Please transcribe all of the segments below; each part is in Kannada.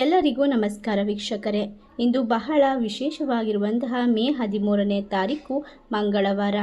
ಎಲ್ಲರಿಗೂ ನಮಸ್ಕಾರ ವೀಕ್ಷಕರೇ. ಇಂದು ಬಹಳ ವಿಶೇಷವಾಗಿರುವಂತಹ ಮೇ ಹದಿಮೂರನೇ ತಾರೀಕು ಮಂಗಳವಾರ.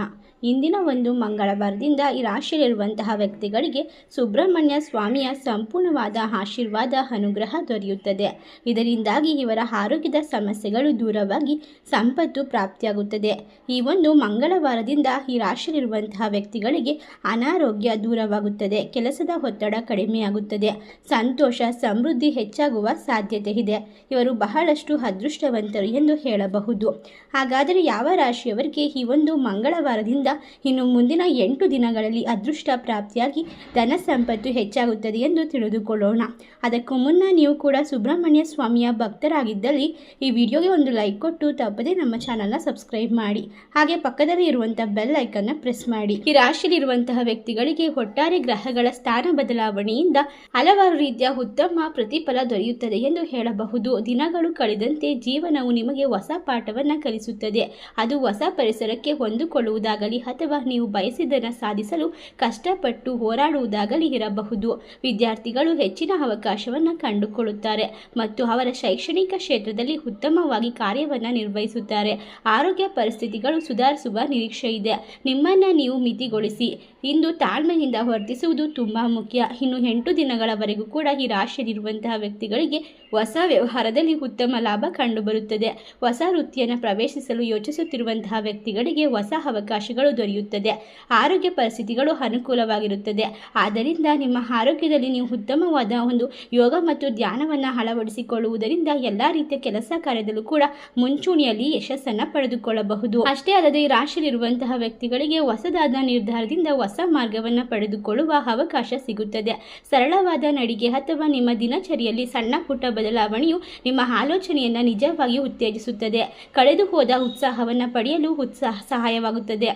ಇಂದಿನ ಒಂದು ಮಂಗಳವಾರದಿಂದ ಈ ರಾಶಿಯಲ್ಲಿರುವಂತಹ ವ್ಯಕ್ತಿಗಳಿಗೆ ಸುಬ್ರಹ್ಮಣ್ಯ ಸ್ವಾಮಿಯ ಸಂಪೂರ್ಣವಾದ ಆಶೀರ್ವಾದ ಅನುಗ್ರಹ ದೊರೆಯುತ್ತದೆ. ಇದರಿಂದಾಗಿ ಇವರ ಆರೋಗ್ಯದ ಸಮಸ್ಯೆಗಳು ದೂರವಾಗಿ ಸಂಪತ್ತು ಪ್ರಾಪ್ತಿಯಾಗುತ್ತದೆ. ಈ ಒಂದು ಮಂಗಳವಾರದಿಂದ ಈ ರಾಶಿಯಲ್ಲಿರುವಂತಹ ವ್ಯಕ್ತಿಗಳಿಗೆ ಅನಾರೋಗ್ಯ ದೂರವಾಗುತ್ತದೆ. ಕೆಲಸದ ಒತ್ತಡ ಕಡಿಮೆಯಾಗುತ್ತದೆ. ಸಂತೋಷ, ಸಮೃದ್ಧಿ ಹೆಚ್ಚಾಗುವ ಸಾಧ್ಯತೆ ಇದೆ. ಇವರು ಬಹಳಷ್ಟು ಅದೃಷ್ಟವಂತರು ಎಂದು ಹೇಳಬಹುದು. ಹಾಗಾದರೆ ಯಾವ ರಾಶಿಯವರಿಗೆ ಈ ಒಂದು ಮಂಗಳವಾರದಿಂದ ಇನ್ನು ಮುಂದಿನ ಎಂಟು ದಿನಗಳಲ್ಲಿ ಅದೃಷ್ಟ ಪ್ರಾಪ್ತಿಯಾಗಿ ಧನ ಸಂಪತ್ತು ಹೆಚ್ಚಾಗುತ್ತದೆ ಎಂದು ತಿಳಿದುಕೊಳ್ಳೋಣ. ಅದಕ್ಕೂ ಮುನ್ನ ನೀವು ಕೂಡ ಸುಬ್ರಹ್ಮಣ್ಯ ಸ್ವಾಮಿಯ ಭಕ್ತರಾಗಿದ್ದಲ್ಲಿ ಈ ವಿಡಿಯೋಗೆ ಒಂದು ಲೈಕ್ ಕೊಟ್ಟು ತಪ್ಪದೆ ನಮ್ಮ ಚಾನಲ್ನ ಸಬ್ಸ್ಕ್ರೈಬ್ ಮಾಡಿ. ಹಾಗೆ ಪಕ್ಕದಲ್ಲಿ ಇರುವಂಥ ಬೆಲ್ ಐಕನ್ನ ಪ್ರೆಸ್ ಮಾಡಿ. ಈ ರಾಶಿಯಲ್ಲಿರುವಂತಹ ವ್ಯಕ್ತಿಗಳಿಗೆ ಒಟ್ಟಾರೆ ಗ್ರಹಗಳ ಸ್ಥಾನ ಬದಲಾವಣೆಯಿಂದ ಹಲವಾರು ರೀತಿಯ ಉತ್ತಮ ಪ್ರತಿಫಲ ದೊರೆಯುತ್ತದೆ ಎಂದು ಹೇಳಬಹುದು. ದಿನಗಳು ಕಳೆದಂತೆ ಜೀವನವು ನಿಮಗೆ ಹೊಸ ಪಾಠವನ್ನು ಕಲಿಸುತ್ತದೆ. ಅದು ಹೊಸ ಪರಿಸರಕ್ಕೆ ಹೊಂದಿಕೊಳ್ಳುವುದಾಗಲಿ ಅಥವಾ ನೀವು ಬಯಸಿದ್ದನ್ನು ಸಾಧಿಸಲು ಕಷ್ಟಪಟ್ಟು ಹೋರಾಡುವುದಾಗಲಿ ಇರಬಹುದು. ವಿದ್ಯಾರ್ಥಿಗಳು ಹೆಚ್ಚಿನ ಅವಕಾಶವನ್ನು ಕಂಡುಕೊಳ್ಳುತ್ತಾರೆ ಮತ್ತು ಅವರ ಶೈಕ್ಷಣಿಕ ಕ್ಷೇತ್ರದಲ್ಲಿ ಉತ್ತಮವಾಗಿ ಕಾರ್ಯವನ್ನು ನಿರ್ವಹಿಸುತ್ತಾರೆ. ಆರೋಗ್ಯ ಪರಿಸ್ಥಿತಿಗಳು ಸುಧಾರಿಸುವ ನಿರೀಕ್ಷೆ ಇದೆ. ನಿಮ್ಮನ್ನು ನೀವು ಮಿತಿಗೊಳಿಸಿ. ಇಂದು ತಾಳ್ಮೆಯಿಂದ ವರ್ತಿಸುವುದು ತುಂಬ ಮುಖ್ಯ. ಇನ್ನು ಎಂಟು ದಿನಗಳವರೆಗೂ ಕೂಡ ಈ ರಾಶಿಯಲ್ಲಿರುವಂತಹ ವ್ಯಕ್ತಿಗಳಿಗೆ ಹೊಸ ವ್ಯವಹಾರದಲ್ಲಿ ಉತ್ತಮ ಲಾಭ ಕಂಡುಬರುತ್ತದೆ. ಹೊಸ ವೃತ್ತಿಯನ್ನು ಪ್ರವೇಶಿಸಲು ಯೋಚಿಸುತ್ತಿರುವಂತಹ ವ್ಯಕ್ತಿಗಳಿಗೆ ಹೊಸ ಅವಕಾಶಗಳು ದೊರೆಯುತ್ತದೆ. ಆರೋಗ್ಯ ಪರಿಸ್ಥಿತಿಗಳು ಅನುಕೂಲವಾಗಿರುತ್ತದೆ. ಆದ್ದರಿಂದ ನಿಮ್ಮ ಆರೋಗ್ಯದಲ್ಲಿ ನೀವು ಉತ್ತಮವಾದ ಒಂದು ಯೋಗ ಮತ್ತು ಧ್ಯಾನವನ್ನು ಅಳವಡಿಸಿಕೊಳ್ಳುವುದರಿಂದ ಎಲ್ಲ ರೀತಿಯ ಕೆಲಸ ಕಾರ್ಯದಲ್ಲೂ ಕೂಡ ಮುಂಚೂಣಿಯಲ್ಲಿ ಯಶಸ್ಸನ್ನು ಪಡೆದುಕೊಳ್ಳಬಹುದು. ಅಷ್ಟೇ ಅಲ್ಲದೆ ಈ ರಾಶಿಯಲ್ಲಿರುವಂತಹ ವ್ಯಕ್ತಿಗಳಿಗೆ ಹೊಸದಾದ ನಿರ್ಧಾರದಿಂದ ಹೊಸ ಮಾರ್ಗವನ್ನು ಪಡೆದುಕೊಳ್ಳುವ ಅವಕಾಶ ಸಿಗುತ್ತದೆ. ಸರಳವಾದ ನಡಿಗೆ ಅಥವಾ ನಿಮ್ಮ ದಿನಚರಿಯಲ್ಲಿ ಸಣ್ಣ ಪುಟ್ಟ ಬದಲಾವಣೆಯು ನಿಮ್ಮ ಆಲೋಚನೆಯನ್ನು ನಿಜವಾಗಿ ಉತ್ತೇಜಿಸುತ್ತದೆ. ಕಳೆದು ಹೋದ ಉತ್ಸಾಹವನ್ನು ಪಡೆಯಲು ಉತ್ಸಾಹ ಸಹಾಯವಾಗುತ್ತದೆ.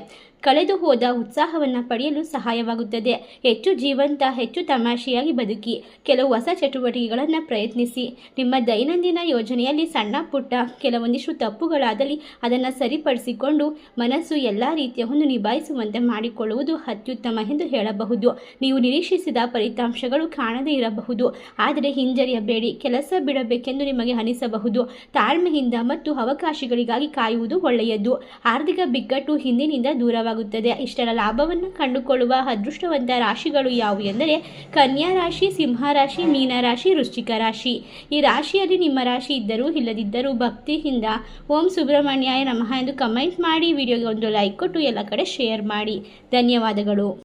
ಕಳೆದು ಹೋದ ಉತ್ಸಾಹವನ್ನು ಪಡೆಯಲು ಸಹಾಯವಾಗುತ್ತದೆ. ಹೆಚ್ಚು ಜೀವಂತ, ಹೆಚ್ಚು ತಮಾಷೆಯಾಗಿ ಬದುಕಿ, ಕೆಲವು ಹೊಸ ಚಟುವಟಿಕೆಗಳನ್ನು ಪ್ರಯತ್ನಿಸಿ. ನಿಮ್ಮ ದೈನಂದಿನ ಯೋಜನೆಯಲ್ಲಿ ಸಣ್ಣ ಪುಟ್ಟ, ಕೆಲವೊಂದಿಷ್ಟು ತಪ್ಪುಗಳಾದಲ್ಲಿ ಅದನ್ನು ಸರಿಪಡಿಸಿಕೊಂಡು ಮನಸ್ಸು ಎಲ್ಲ ರೀತಿಯ ಒಂದು ನಿಭಾಯಿಸುವಂತೆ ಮಾಡಿಕೊಳ್ಳುವುದು ಅತ್ಯುತ್ತಮ ಎಂದು ಹೇಳಬಹುದು. ನೀವು ನಿರೀಕ್ಷಿಸಿದ ಫಲಿತಾಂಶಗಳು ಕಾಣದೇ ಇರಬಹುದು. ಆದರೆ ಹಿಂಜರಿಯಬೇಡಿ, ಕೆಲಸ ಬಿಡಬೇಕೆಂದು ನಿಮಗೆ ಅನಿಸಬಹುದು. ತಾಳ್ಮೆಯಿಂದ ಮತ್ತು ಅವಕಾಶಗಳಿಗಾಗಿ ಕಾಯುವುದು ಒಳ್ಳೆಯದು. ಆರ್ಥಿಕ ಬಿಕ್ಕಟ್ಟು ಹಿಂದಿನಿಂದ ದೂರವಾಗುತ್ತದೆ ಇಷ್ಟರ ಲಾಭವನ್ನು ಕಂಡುಕೊಳ್ಳುವ ಅದೃಷ್ಟವಂತ ರಾಶಿಗಳು ಯಾವುವು ಎಂದರೆ ಕನ್ಯಾ ರಾಶಿ, ಸಿಂಹ ರಾಶಿ, ಮೀನ ರಾಶಿ, ವೃಶ್ಚಿಕ ರಾಶಿ. ಈ ರಾಶಿಯಲ್ಲಿ ನಿಮ್ಮ ರಾಶಿ ಇದ್ದರೂ ಇಲ್ಲದಿದ್ದರೂ ಭಕ್ತಿಯಿಂದ ಓಂ ಸುಬ್ರಹ್ಮಣ್ಯ ನಮಃ ಎಂದು ಕಮೆಂಟ್ ಮಾಡಿ, ವಿಡಿಯೋಗೆ ಒಂದು ಲೈಕ್ ಕೊಟ್ಟು ಎಲ್ಲ ಕಡೆ ಶೇರ್ ಮಾಡಿ. ಧನ್ಯವಾದಗಳು.